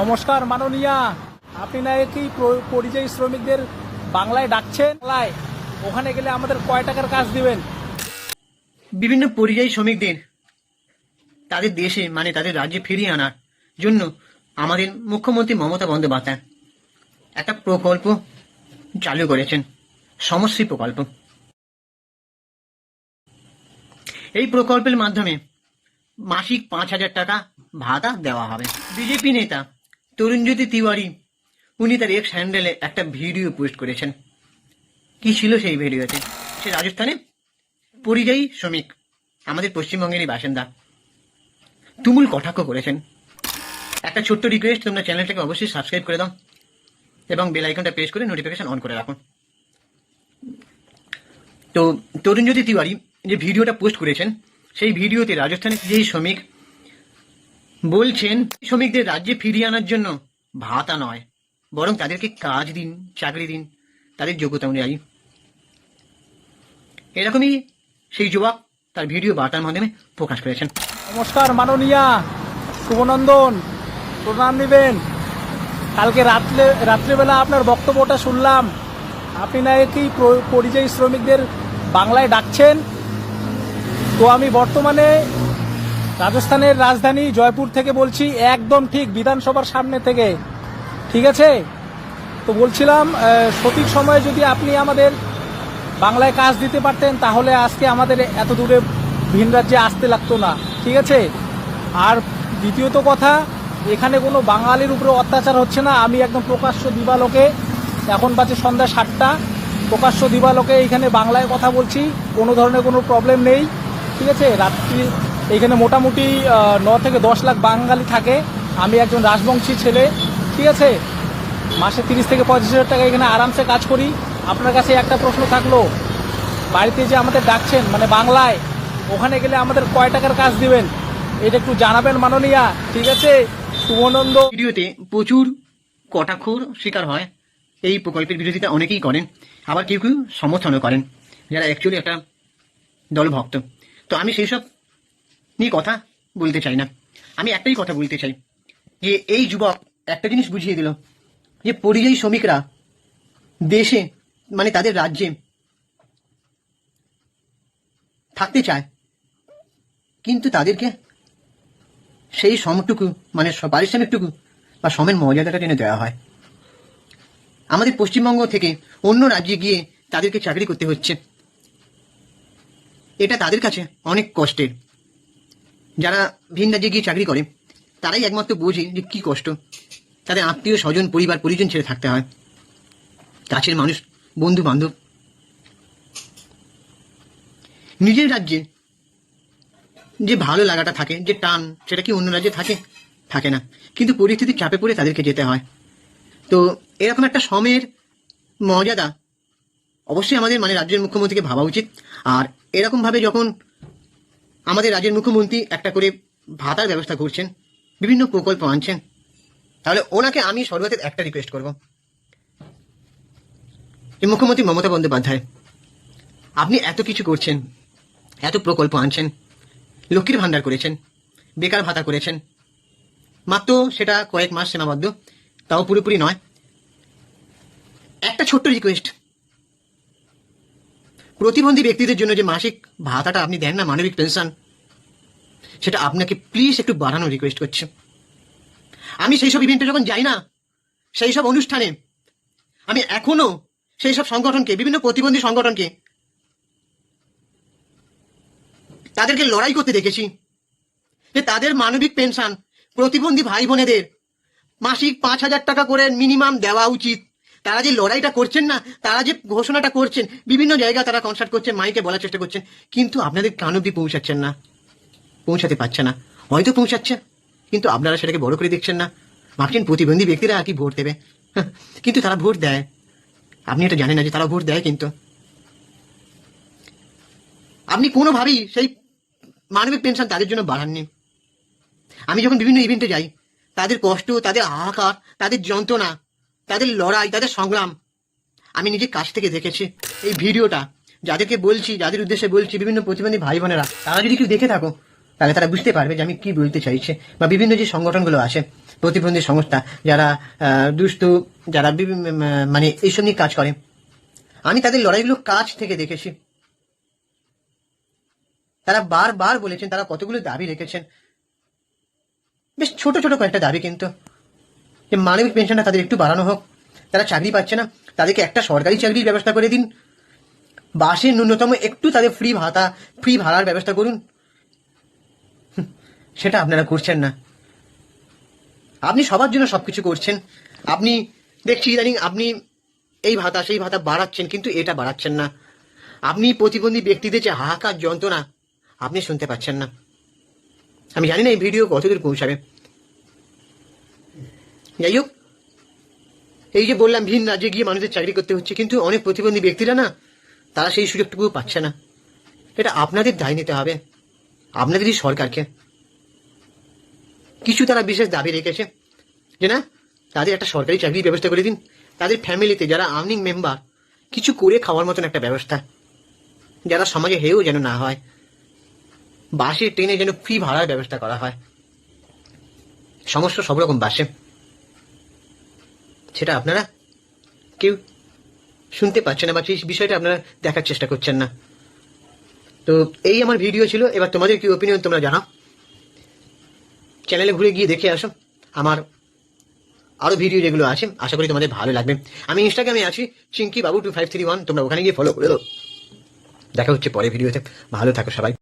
নমস্কার, মাননীয়া। আপনি না কি পরিযায়ী শ্রমিকদের বাংলায় ডাকছেন? ওখানে গেলে আমাদের কয় টাকার কাজ দিবেন? বিভিন্ন পরিযায়ী শ্রমিকদের তাদের দেশে মানে তাদের রাজ্যে ফিরিয়ে আনার জন্য আমাদের মুখ্যমন্ত্রী মমতা বন্দ্যোপাধ্যায় একটা প্রকল্প চালু করেছেন, সমশ্রী প্রকল্প। এই প্রকল্পের মাধ্যমে মাসিক পাঁচ হাজার টাকা ভাতা দেওয়া হবে। বিজেপি নেতা তরুণজ্যোতি তিওয়ারি। উনি তার এক্স হ্যান্ডেলে একটা ভিডিও পোস্ট করেছেন। কি ছিল সেই ভিডিওতে সে রাজস্থানে পরিযায়ী শ্রমিক, আমাদের পশ্চিমবঙ্গেরই বাসিন্দা। তুমুল কটাক্ষ করেছেন। একটা ছোট্ট রিকোয়েস্ট তোমরা চ্যানেলটাকে অবশ্যই সাবস্ক্রাইব করে দাও এবং বেল আইকনটা প্রেস করে নোটিফিকেশন অন করে রাখো। তো তরুণজ্যোতি তিওয়ারি যে ভিডিওটা পোস্ট করেছেন, সেই ভিডিওতে রাজস্থানের যেই শ্রমিক বলছেন, শ্রমিকদের রাজ্যে ফিরিয়ে আনার জন্য। ভাতা নয়, বরং তাদেরকে কাজ দিন, চাকরি দিন, তাদের যোগ্যতা অনুযায়ী। এরকমই সেই যুবক তার ভিডিও বার্তার মাধ্যমে প্রকাশ করেছেন। নমস্কার, মাননীয়া, শুভনন্দন। প্রণাম নেবেন। কালকে রাত্রে, রাত্রেবেলা আপনার বক্তব্যটা শুনলাম। আপনি না কি পরিযায়ী শ্রমিকদের বাংলায় ডাকছেন? তো আমি বর্তমানে রাজস্থানের রাজধানী জয়পুর থেকে বলছি একদম ঠিক বিধানসভার সামনে থেকে। ঠিক আছে? তো বলছিলাম সঠিক সময়ে যদি আপনি আমাদের বাংলায় কাজ দিতে পারতেন, তাহলে আজকে আমাদের এত দূরে ভিন রাজ্যে আসতে লাগতো না। ঠিক আছে? আর দ্বিতীয়ত কথা, এখানে কোনো বাঙালির উপরে অত্যাচার হচ্ছে না। আমি একদম প্রকাশ্য দিবালোকে, এখন বাজে সন্ধ্যা সাতটা, প্রকাশ্য দিবালোকে এখানে বাংলায় কথা বলছি। কোনো ধরনের কোনো প্রবলেম নেই। ঠিক আছে? রাত্রি এখানে মোটামুটি ন থেকে দশ লাখ বাঙালি থাকে। আমি একজন রাজবংশী ছেলে, ঠিক আছে? মাসে তিরিশ থেকে পঁয়ত্রিশ হাজার টাকা এখানে আরামসে কাজ করি। আপনার কাছে একটা প্রশ্ন থাকল, বাড়িতে যে আমাদের ডাকছেন মানে বাংলায়, ওখানে গেলে আমাদের কয় টাকার কাজ দিবেন? এটা একটু জানাবেন মাননীয়া, ঠিক আছে? শুভনন্দ। ভিডিওতে প্রচুর কটাক্ষর শিকার হয়। এই প্রকল্পের বিরোধিতা অনেকেই করেন, আবার কেউ কেউ সমর্থনও করেন, যারা অ্যাকচুয়ালি একটা দলভক্ত। তো আমি সেই সব নিয়ে কথা বলতে চাই না। আমি একটাই কথা বলতে চাই। যে এই যুবক একটা জিনিস বুঝিয়ে দিল যে পরিযায়ী শ্রমিকরা দেশে মানে তাদের রাজ্যে থাকতে চায়, কিন্তু তাদেরকে সেই সমটুকু মানে পারিশ্রমিকটুকু বা সমের মর্যাদাটা টেনে দেওয়া হয়। আমাদের পশ্চিমবঙ্গ থেকে অন্য রাজ্যে গিয়ে তাদেরকে চাকরি করতে হচ্ছে। এটা তাদের কাছে অনেক কষ্টের। যারা ভিন রাজ্যে গিয়ে চাকরি করে, তারাই একমাত্র বোঝে যে কি কষ্ট। তাদের আত্মীয়, স্বজন, পরিবার, পরিজন ছেড়ে থাকতে হয়। কাছের মানুষ, বন্ধু বান্ধব। নিজের রাজ্যে যে ভালো লাগাটা থাকে, যে টান, সেটা কি অন্য রাজ্যে থাকে? থাকে না। কিন্তু পরিস্থিতির চাপে পড়ে তাদেরকে যেতে হয়। তো এরকম একটা সময়ের মর্যাদা অবশ্যই আমাদের মানে রাজ্যের মুখ্যমন্ত্রীকে ভাবা উচিত। আর এরকমভাবে যখন আমাদের রাজ্যের মুখ্যমন্ত্রী একটা করে ভাতার ব্যবস্থা করছেন, বিভিন্ন প্রকল্প আনছেন। তাহলে ওনাকে আমি সর্বতের একটা রিকোয়েস্ট করব। যে মুখ্যমন্ত্রী মমতা বন্দ্যোপাধ্যায়, আপনি এত কিছু করছেন, এত প্রকল্প আনছেন, লক্ষ্মীর ভান্ডার করেছেন, বেকার ভাতা করেছেন। মাত্র সেটা কয়েক মাস সীমাবদ্ধ, তাও পুরোপুরি নয়। একটা ছোট্ট রিকোয়েস্ট প্রতিবন্ধী ব্যক্তিদের জন্য যে মাসিক ভাতাটা আপনি দেন না, মানবিক পেনশন, সেটা আপনাকে প্লিজ একটু বাড়ানোর রিকোয়েস্ট করছে। আমি সেই সব ইভেন্টে যখন যাই না, সেই সব অনুষ্ঠানে, আমি এখনও সেই সব সংগঠনকে, বিভিন্ন প্রতিবন্ধী সংগঠনকে, তাদেরকে লড়াই করতে দেখেছি যে তাদের মানবিক পেনশন প্রতিবন্ধী ভাই বোনেদের মাসিক পাঁচ হাজার টাকা করে মিনিমাম দেওয়া উচিত। তারা যে লড়াইটা করছেন না তারা যে ঘোষণাটা করছেন বিভিন্ন জায়গায় তারা কনসার্ট করছেন মাইকে বলার চেষ্টা করছেন কিন্তু আপনাদের কান অব্দি পৌঁছাচ্ছেন না পৌঁছাতে পারছে না। হয়তো পৌঁছাচ্ছে কিন্তু আপনারা সেটাকে বড় করে দেখছেন না। ভাবছেন প্রতিবন্ধী ব্যক্তিরা আর কি ভোট দেবে? হ্যাঁ, কিন্তু তারা ভোট দেয়। আপনি এটা জানেন না যে তারা ভোট দেয় কিন্তু। আপনি কোনোভাবেই সেই মানবিক পেনশন তাদের জন্য বাড়াননি। আমি যখন বিভিন্ন ইভেন্টে যাই তাদের কষ্ট তাদের হাহাকার তাদের যন্ত্রণা তাদের লড়াই, তাদের সংগ্রাম। আমি নিজে কাছ থেকে দেখেছি। এই ভিডিওটা, যাদেরকে বলছি, যাদের উদ্দেশ্যে বলছি, বিভিন্ন প্রতিবন্ধী ভাই বোনেরা তারা যদি কেউ দেখে থাকো, তাহলে তারা বুঝতে পারবে যে আমি কি বলতে চাইছে। বা বিভিন্ন যে সংগঠনগুলো আছে, প্রতিবন্ধী সংস্থা, যারা দুস্থ, যারা মানে এইসব নিয়ে কাজ করে। আমি তাদের লড়াইগুলো কাছ থেকে দেখেছি। তারা বারবার বলেছেন, তারা কতগুলো দাবি রেখেছেন। বেশ ছোট ছোট কয়েকটা দাবি কিন্তু। যে মানবিক পেনশনটা তাদের একটু বাড়ানো হোক। তারা চাকরি পাচ্ছে না। তাদেরকে একটা সরকারি চাকরির ব্যবস্থা করে দিন। বাসের ন্যূনতম একটু তাদের ফ্রি ভাতা ফ্রি ভাড়ার ব্যবস্থা করুন। সেটা আপনারা করছেন না। আপনি সবার জন্য সব কিছু করছেন। আপনি দেখছি ইদানিং আপনি এই ভাতা, সেই ভাতা বাড়াচ্ছেন, কিন্তু এটা বাড়াচ্ছেন না। আপনি প্রতিবন্ধী ব্যক্তিদের যে হাহাকার যন্ত্রণা, আপনি শুনতে পাচ্ছেন না। আমি জানি না এই ভিডিও কতদূর পৌঁছাবে। যাই হোক এই যে বললাম, ভিন রাজ্যে গিয়ে মানুষের চাকরি করতে হচ্ছে, কিন্তু অনেক প্রতিবন্ধী ব্যক্তিরা না, তারা সেই সুযোগটুকু পাচ্ছে না। এটা আপনাদের দায় নিতে হবে আপনাদেরই সরকারকে। কিছু তারা বিশেষ দাবি রেখেছে, যে না, তাদের একটা সরকারি চাকরির ব্যবস্থা করে দিন, তাদের ফ্যামিলিতে যারা আর্নিং মেম্বার, কিছু করে খাওয়ার মতন একটা ব্যবস্থা, যারা সমাজে হেও যেন না হয়, বাসে, ট্রেনে যেন ফ্রি ভাড়ার ব্যবস্থা করা হয়। সমস্ত সব রকম বাসে। সেটা আপনারা কেউ শুনতে পাচ্ছেন না বা সেই বিষয়টা আপনারা দেখার চেষ্টা করছেন না। তো এই আমার ভিডিও ছিল, এবার তোমাদের কি ওপিনিয়ন তোমরা জানাও। চ্যানেলে ঘুরে গিয়ে দেখে আসো, আমার আরও ভিডিও যেগুলো আছে, আশা করি তোমাদের ভালো লাগবে। আমি ইনস্টাগ্রামে আছি চিঙ্কি বাবু টু ফাইভ থ্রি ওয়ান তোমরা ওখানে গিয়ে ফলো করে দাও। দেখা হচ্ছে পরে ভিডিওতে ভালো থাকো সবাই।